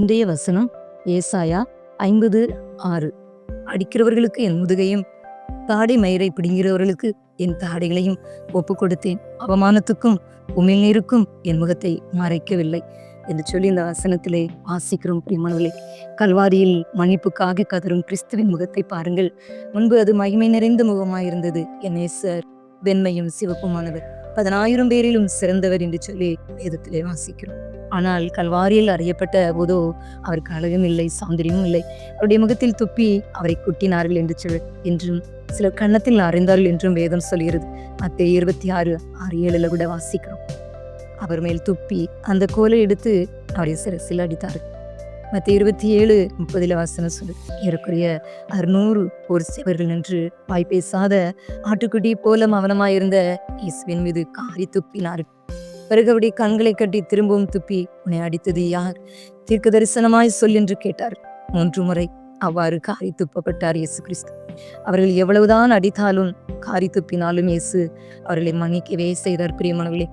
இன்றைய வசனம் ஏசாயா ஐம்பது ஆறு. அடிக்கிறவர்களுக்கு என் முதுகையும் தாடை மயிரை பிடுங்கிறவர்களுக்கு என் தாடைகளையும் ஒப்பு கொடுத்தேன் அவமானத்துக்கும் உமிழ்நீருக்கும் என் முகத்தை மறைக்கவில்லை என்று சொல்லி இந்த வசனத்திலே வாசிக்கிறோம் பிரியமானவர்களே. கல்வாரியில் மன்னிப்புக்காக கதரும் கிறிஸ்துவின் முகத்தை பாருங்கள். முன்பு அது மகிமை நிறைந்த முகமாயிருந்தது. என் நேசர் வெண்மையும் சிவப்புமானவர். பதினாயிரம் பேரிலும் சிறந்தவர் என்று சொல்லி வேதத்திலே வாசிக்கிறோம். ஆனால் கல்வாரியில் அறியப்பட்ட போதோ அவருக்கு அழகும் இல்லை சௌந்தரியமும் இல்லை. அவருடைய முகத்தில் துப்பி அவரை குட்டினார்கள் என்று சொல் என்றும் சிலர் கன்னத்தில் அறிந்தார்கள் என்றும் வேதம் சொல்கிறது. மத்திய இருபத்தி ஆறு ஆறு ஏழுல கூட வாசிக்கிறோம். அவர் மேல் துப்பி அந்த கோலை எடுத்து அவரை சிறசில் அடித்தார். மற்ற இருபத்தி ஏழு முப்பதில் வாசனை சொல்லு ஏறக்குறைய அறுநூறு ஒரு சிவர்கள் நின்று வாய் பேசாத ஆட்டுக்குட்டி போல மவனமாயிருந்த இயேசுவின் மீது காரி துப்பினார் பிறகு கண்களை கட்டி திரும்பவும் துப்பி உன்னை அடித்தது யார்? தீர்க்க தரிசனமாய் சொல் என்று கேட்டார். மூன்று முறை அவ்வாறு காரி துப்பப்பட்டார் இயேசு கிறிஸ்து. அவர்கள் எவ்வளவுதான் அடித்தாலும் காரி துப்பினாலும் இயேசு அவர்களை மன்னிக்கவே செய்தார் பிரியமானவர்களே.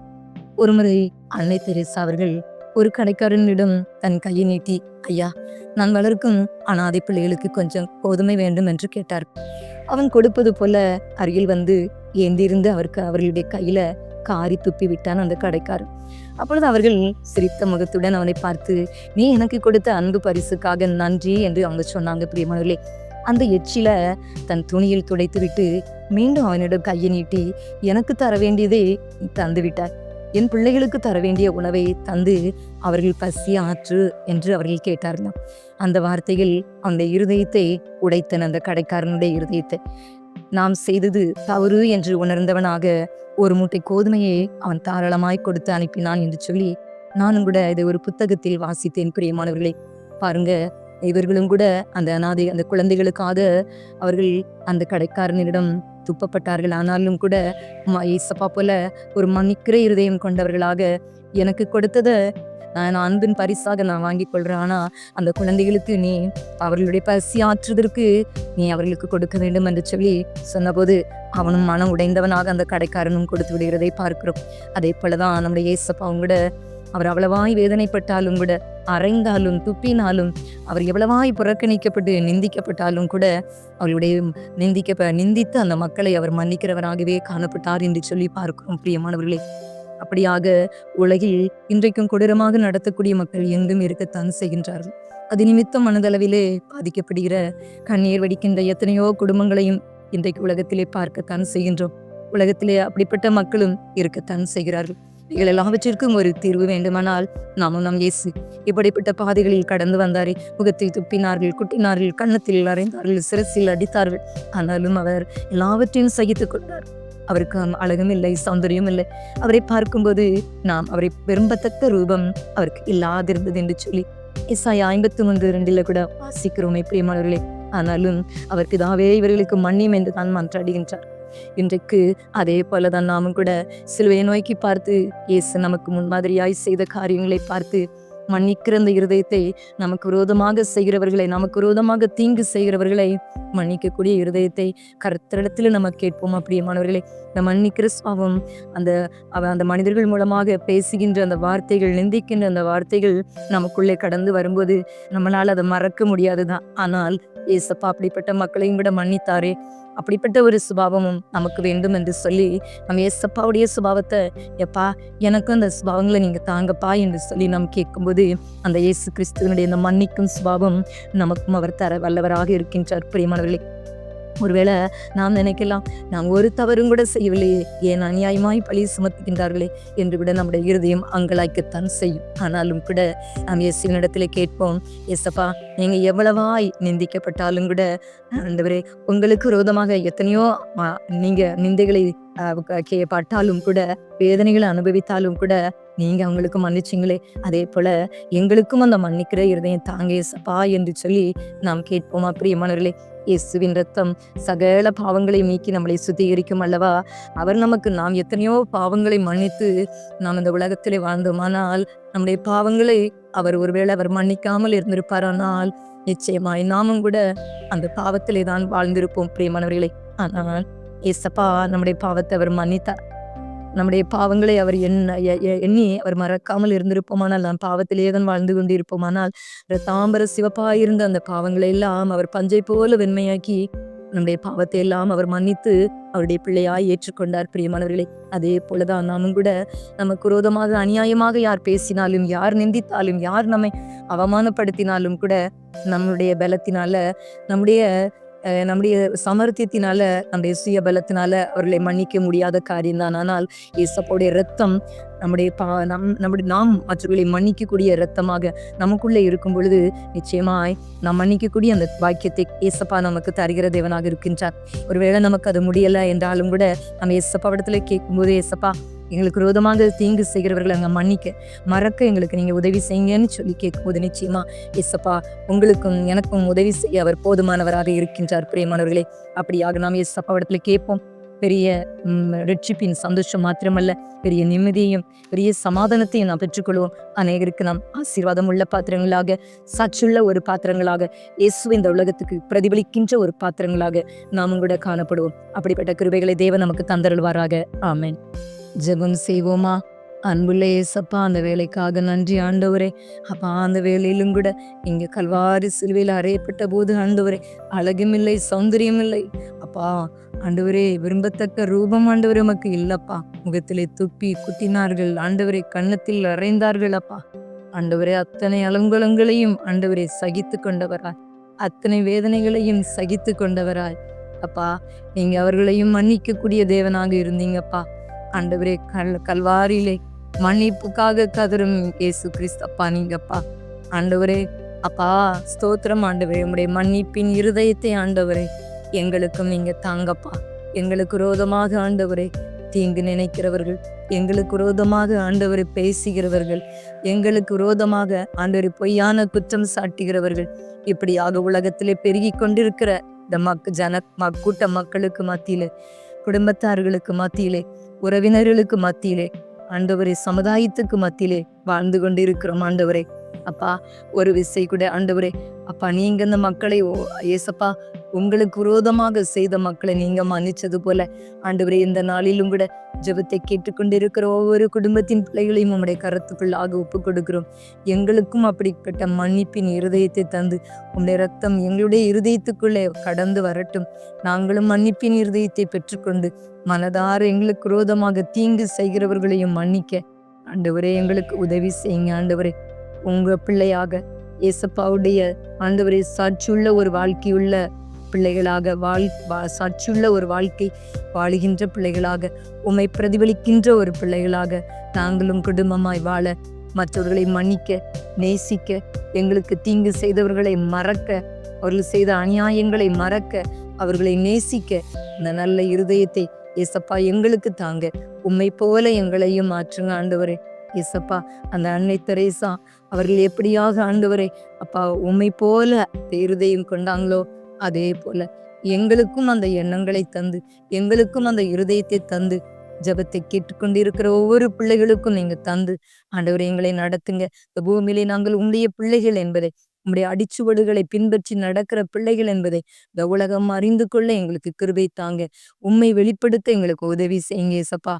ஒருமுறை அன்னை தெரேசா அவர்கள் ஒரு கடைக்காரனிடம் தன் கையை நீட்டி ஐயா நான் வளர்க்கும் அனாதை பிள்ளைகளுக்கு கொஞ்சம் கோதுமை வேண்டும் என்று கேட்டார். அவன் கொடுப்பது போல அருகில் வந்து ஏந்திருந்து அவருக்கு அவர்களுடைய கையில காரி துப்பி விட்டான் அந்த கடைக்காரன் அப்பொழுது அவர்கள் சிரித்த முகத்துடன் அவனை பார்த்து நீ எனக்கு கொடுத்த அன்பு பரிசுக்காக நன்றி என்று அவங்க சொன்னாங்க பிரியமானவர்களே. அந்த எச்சில தன் துணியில் துடைத்துவிட்டு மீண்டும் அவனிடம் கையை நீட்டி எனக்கு தர வேண்டியதை தந்து விட்டார் என் பிள்ளைகளுக்கு தர வேண்டிய உணவை தந்து அவர்கள் பசி ஆற்று என்று அவர்கள் கேட்டார்களாம். அந்த வார்த்தையில் அந்த இருதயத்தை உடைத்தன் அந்த கடைக்காரனுடைய இருதயத்தை. நாம் செய்தது தவறு என்று உணர்ந்தவனாக ஒரு மூட்டை கோதுமையை அவன் தாராளமாய் கொடுத்து அனுப்பினான் என்று சொல்லி நானும் கூட இதை ஒரு புத்தகத்தில் வாசித்தேன் பிரியமானவர்களை. பாருங்க இவர்களும் கூட அந்த அனாதை அந்த குழந்தைகளுக்காக அவர்கள் அந்த கடைக்காரனிடம் துப்பப்பட்டார்கள். ஆனாலும் கூட ம- ஏசப்பா போல ஒரு மன்னிக்கிற இருதயம் கொண்டவர்களாக எனக்கு கொடுத்ததை நான் அன்பின் பரிசாக நான் வாங்கிக் கொள்றேன். ஆனா அந்த குழந்தைகளுக்கு நீ அவர்களுடைய பசி ஆற்றுவதற்கு நீ அவர்களுக்கு கொடுக்க வேண்டும் என்று சொல்லி சொன்னபோது அவனும் மனம் உடைந்தவனாக அந்த கடைக்காரனும் கொடுத்து விடுகிறதை பார்க்கிறோம். அதே போலதான் நம்முடைய ஏசப்பாவும் கூட அவர் அவ்வளவாய் வேதனைப்பட்டாலும் கூட அறைந்தாலும் துப்பினாலும் அவர் எவ்வளவாய் புறக்கணிக்கப்பட்டு நிந்திக்கப்பட்டாலும் கூட அவருடைய நிந்திக்க நிந்தித்து அந்த மக்களை அவர் மன்னிக்கிறவராகவே காணப்பட்டார் என்று சொல்லி பார்க்கிறோம் பிரியமானவர்களே. அப்படியாக உலகில் இன்றைக்கும் கொடூரமாக நடத்தக்கூடிய மக்கள் எங்கும் இருக்கத்தான் செய்கின்றார்கள். அது நிமித்தம் மனதளவிலே பாதிக்கப்படுகிற கண்ணீர் வடிக்கின்ற எத்தனையோ குடும்பங்களையும் இன்றைக்கு உலகத்திலே பார்க்கத்தான் செய்கின்றோம். உலகத்திலே அப்படிப்பட்ட மக்களும் இருக்கத்தான் செய்கிறார்கள். இவைகள் எல்லாவற்றிற்கும் ஒரு தீர்வு வேண்டுமானால் நாமும் நம் இயேசு இப்படிப்பட்ட பாதைகளில் கடந்து வந்தாரே முகத்தில் துப்பினார்கள் குட்டினார்கள் கன்னத்தில் அறைந்தார்கள் சிரசில் அடித்தார்கள். ஆனாலும் அவர் எல்லாவற்றையும் சகித்துக் கொண்டார். அவருக்கு அழகும் இல்லை சௌந்தரியம் இல்லை. அவரை பார்க்கும்போது நாம் அவரை விரும்பத்தக்க ரூபம் அவருக்கு இல்லாதிருந்தது என்று சொல்லி இசாய் ஐம்பத்தி மூன்று ரெண்டில் கூட வாசிக்கிறோமே பிரியமானவர்களே. ஆனாலும் அவர் பிதாவே இவர்களுக்கு மன்னியும் என்று தான் மன்றாடுகின்றார். இன்றைக்கு அதே போலதான் நாமும் கூட சிலுவையை நோக்கி பார்த்து இயேசு நமக்கு முன்மாதிரியாய் செய்த காரியங்களை பார்த்து மன்னிக்கிற அந்த இருதயத்தை நமக்கு விரோதமாக செய்கிறவர்களை நமக்கு விரோதமாக தீங்கு செய்கிறவர்களை மன்னிக்கக்கூடிய இருதயத்தை கருத்தரிடத்தில் நம்ம கேட்போம். அப்படியேமானவர்களே இந்த மன்னிக்கிற சுவாவம் அந்த அந்த மனிதர்கள் மூலமாக பேசுகின்ற அந்த வார்த்தைகள் நிந்திக்கின்ற அந்த வார்த்தைகள் நமக்குள்ளே கடந்து வரும்போது நம்மளால் அதை மறக்க முடியாதுதான். ஆனால் ஏசப்பா அப்படிப்பட்ட மக்களையும் விட மன்னித்தாரே. அப்படிப்பட்ட ஒரு சுபாவமும் நமக்கு வேண்டும் என்று சொல்லி நம்ம ஏசப்பாவுடைய சுபாவத்தை எப்பா எனக்கும் அந்த சுபாவங்களை நீங்கள் தாங்கப்பா என்று சொல்லி நாம் கேட்கும்போது அந்த இயேசு கிறிஸ்துவனுடைய அந்த மன்னிக்கும் சுபாவம் நமக்கும் அவர் தர வல்லவராக இருக்கின்றார். மாணவர்களே ஒருவேளை நாம் நினைக்கலாம் நாம் ஒரு தவறும் கூட செய்யவில்லையே ஏன் அநியாயமாய் பழி சுமத்துகின்றார்களே என்று கூட நம்முடைய இருதயம் அங்கலாய்க்கத்தான் செய்யும். ஆனாலும் கூட நாம் இயேசுவினிடத்தில் கேட்போம் ஏசப்பா நீங்கள் எவ்வளவாய் நிந்திக்கப்பட்டாலும் கூட ஆண்டவரே உங்களுக்கு விரோதமாக எத்தனையோ நீங்கள் நிந்தைகளை கே- பட்டாலும் கூட வேதனைகளை அனுபவித்தாலும் கூட நீங்க அவங்களுக்கு மன்னிச்சிங்களே. அதே போல எங்களுக்கும் அந்த மன்னிக்கிற இருதயம் தாங்க ஏசப்பா என்று சொல்லி நாம் கேட்போமா பிரியமானவர்களே. இயேசுவின் ரத்தம் சகல பாவங்களை நீக்கி நம்மளை சுத்திகரிக்கும் அல்லவா? அவர் நமக்கு நாம் எத்தனையோ பாவங்களை மன்னித்து நாம் இந்த உலகத்திலே வாழ்ந்தோமானால் நம்முடைய பாவங்களை அவர் ஒருவேளை அவர் மன்னிக்காமல் இருந்திருப்பாரானால் நிச்சயமாய் நாமும் கூட அந்த பாவத்திலே தான் வாழ்ந்திருப்போம் பிரியமானவர்களே. ஆனால் ஏசப்பா நம்முடைய பாவத்தை அவர் மன்னித்தார். நம்முடைய பாவங்களை அவர் எண்ண எண்ணி அவர் மறக்காமல் இருந்திருப்போமானால் நாம் பாவத்திலேயே தான் வாழ்ந்து கொண்டு இருப்போமானால் இரத்தாம்பர சிவப்பாயிருந்த அந்த பாவங்களை எல்லாம் அவர் பஞ்சை போல வெண்மையாக்கி நம்முடைய பாவத்தை எல்லாம் அவர் மன்னித்து அவருடைய பிள்ளையாய் ஏற்றுக்கொண்டார் பிரியமானவர்களே. அதே போலதான் நாமும் கூட நமக்கு விரோதமாக அநியாயமாக யார் பேசினாலும் யார் நிந்தித்தாலும் யார் நம்மை அவமானப்படுத்தினாலும் கூட நம்முடைய பலத்தினால நம்முடைய நம்முடைய சமர்த்தியத்தினால நம்முடைய சுய பலத்தினால அவர்களை மன்னிக்க முடியாத காரியம்தான் ஆனால் இயேசப்போடைய ரத்தம் நம்முடைய பா நம் நம்முடைய நாம் மற்றவர்களை மன்னிக்கக்கூடிய ரத்தமாக நமக்குள்ளே இருக்கும் பொழுது நிச்சயமாய் நாம் மன்னிக்கக்கூடிய அந்த வாக்கியத்தை ஏசப்பா நமக்கு தருகிற தேவனாக இருக்கின்றார். ஒருவேளை நமக்கு அது முடியலை என்றாலும் கூட நம்ம ஏசப்பா இடத்துல கேட்கும்போது ஏசப்பா எங்களுக்கு விரோதமாக தீங்கு செய்கிறவர்களை அங்கே மன்னிக்க மறக்க எங்களுக்கு நீங்கள் உதவி செய்யுங்கன்னு சொல்லி கேட்கும்போது நிச்சயமா எஸ்ஸப்பா உங்களுக்கும் எனக்கும் உதவி செய்ய அவர் போதுமானவராக இருக்கின்றார் பிரியமானவர்களே. அப்படியாக நாம் எஸ்ஸப்பா இடத்துல கேட்போம். பெரிய ரட்சிப்பின் சந்தோஷம் மாத்திரமல்ல பெரிய நிம்மதியையும் பெரிய சமாதானத்தையும் நாம் பெற்றுக்கொள்வோம். அநேகருக்கு நாம் ஆசீர்வாதம் உள்ள பாத்திரங்களாக சச்சுள்ள ஒரு பாத்திரங்களாக இயேசு இந்த உலகத்துக்கு பிரதிபலிக்கின்ற ஒரு பாத்திரங்களாக நாம் கூட காணப்படுவோம். அப்படிப்பட்ட கிருபைகளை தேவன் நமக்கு தந்தருள்வாராக. ஆமேன். ஜெபம் செய்வோமா? அன்புள்ள ஏசப்பா அந்த வேலைக்காக நன்றி ஆண்டவரே. அப்பா அந்த வேலையிலும் கூட இங்கே கல்வாரி சிலுவையில் அறையப்பட்ட போது ஆண்டவரே அழகும் இல்லை சௌந்தரியம் இல்லை. அப்பா ஆண்டவரே விரும்பத்தக்க ரூபம் ஆண்டவரே உமக்கு இல்லப்பா. முகத்திலே துப்பி குத்தினார்கள் ஆண்டவரே கன்னத்தில் அறைந்தார்கள் அப்பா. ஆண்டவரே அத்தனை அலங்கலங்களையும் ஆண்டவரே சகித்து கொண்டவராய். அத்தனை வேதனைகளையும் சகித்து கொண்டவராய். அப்பா நீங்க அவர்களையும் மன்னிக்கக்கூடிய தேவனாக இருந்தீங்கப்பா. ஆண்டவரே கல் கல்வாரியிலே மன்னிப்புக்காக கதரும் இயேசு கிறிஸ்தப்பா நீங்கப்பா ஆண்டவரே அப்பா ஸ்தோத்திரம் ஆண்டவரே. உங்களுடைய மன்னிப்பின் இருதயத்தை ஆண்டவரே எங்களுக்கும் நீங்க தாங்கப்பா. எங்களுக்கு ரோதமாக ஆண்டவரே தீங்கு நினைக்கிறவர்கள் எங்களுக்கு விரோதமாக ஆண்டவரை பேசுகிறவர்கள் எங்களுக்கு விரோதமாக ஆண்டவரை பொய்யான குற்றம் சாட்டுகிறவர்கள் இப்படியாக உலகத்திலே பெருகி கொண்டிருக்கிற இந்த மக் ஜன மக்கூட்ட மக்களுக்கு மத்தியில் குடும்பத்தார்களுக்கு மத்தியிலே உறவினர்களுக்கு மத்தியிலே ஆண்டவரை சமுதாயத்துக்கு மத்தியிலே வாழ்ந்து கொண்டிருக்கிறோம் ஆண்டவரை. அப்பா ஒரு விசை கூட ஆண்டவரே. அப்பா நீங்க இந்த மக்களை ஓ ஏசப்பா உங்களுக்கு விரோதமாக செய்த மக்களை நீங்க மன்னிச்சது போல. ஆண்டவரே இந்த நாளிலும் கூட ஜெபத்தை கேட்டுக்கொண்டிருக்கிற ஒவ்வொரு குடும்பத்தின் பிள்ளைகளையும் உம்முடைய கருத்துக்குள்ளாக ஒப்பு கொடுக்கிறோம் எங்களுக்கும் அப்படிப்பட்ட மன்னிப்பின் இருதயத்தை தந்து உம்முடைய ரத்தம் எங்களுடைய இருதயத்துக்குள்ளே கடந்து வரட்டும். நாங்களும் மன்னிப்பின் இருதயத்தை பெற்றுக்கொண்டு மனதார எங்களுக்கு விரோதமாக தீங்கு செய்கிறவர்களையும் மன்னிக்க. ஆண்டவரே எங்களுக்கு உதவி செய்யுங்க ஆண்டவரே. உங்க பிள்ளையாக இயேசப்பாவுடைய ஆண்டவரே சாட்சியுள்ள ஒரு வாழ்க்கையுள்ள பிள்ளைகளாக வாழ் வா- சாட்சியுள்ள ஒரு வாழ்க்கை வாழுகின்ற பிள்ளைகளாக உமை பிரதிபலிக்கின்ற ஒரு பிள்ளைகளாக நாங்களும் குடும்பமாய் வாழ மற்றவர்களை மன்னிக்க நேசிக்க எங்களுக்கு தீங்கு செய்தவர்களை மறக்க அவர்கள் செய்த அநியாயங்களை மறக்க அவர்களை நேசிக்க இந்த நல்ல இருதயத்தை ஏசப்பா எங்களுக்கு தாங்க. உம்மை போல எங்களையும் மாற்றுங்க ஆண்டவரே. ஏசப்பா அந்த அன்னை தெரேசா அவர்கள் எப்படியாக ஆண்டவரை அப்பா உம்மை போல இருதயம் கொண்டாங்களோ அதே போல எங்களுக்கும் அந்த எண்ணங்களை தந்து எங்களுக்கும் அந்த இருதயத்தை தந்து ஜெபத்தை கேட்டுக்கொண்டிருக்கிற ஒவ்வொரு பிள்ளைகளுக்கும் நீங்க தந்து ஆண்டவர் எங்களை நடத்துங்க. இந்த பூமியிலே நாங்கள் உங்களுடைய பிள்ளைகள் என்பதை உம்முடைய அடிச்சுவடுகளை பின்பற்றி நடக்கிற பிள்ளைகள் என்பதை இந்த உலகம் அறிந்து கொள்ள எங்களுக்கு கிருபை தாங்க. உண்மை வெளிப்படுத்த எங்களுக்கு உதவி செய்யுங்க ஏசப்பா.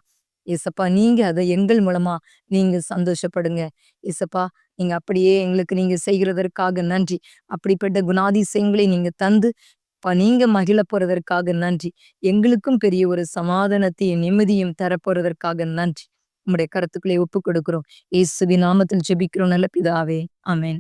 ஏசப்பா நீங்க அதை எங்கள் மூலமா நீங்க சந்தோஷப்படுங்க. ஏசப்பா நீங்க அப்படியே எங்களுக்கு நீங்க செய்கிறதற்காக நன்றி. அப்படிப்பட்ட குணாதிசயங்களை நீங்க தந்து நீங்க மகிழ போறதற்காக நன்றி. எங்களுக்கும் பெரிய ஒரு சமாதானத்தையும் நிம்மதியும் தரப்போறதற்காக நன்றி. உங்களுடைய கருத்துக்களை ஒப்பு கொடுக்கிறோம். இயேசுவின் நாமத்தில் ஜெபிக்கிறோம். நல்ல பிதாவே. அமேன்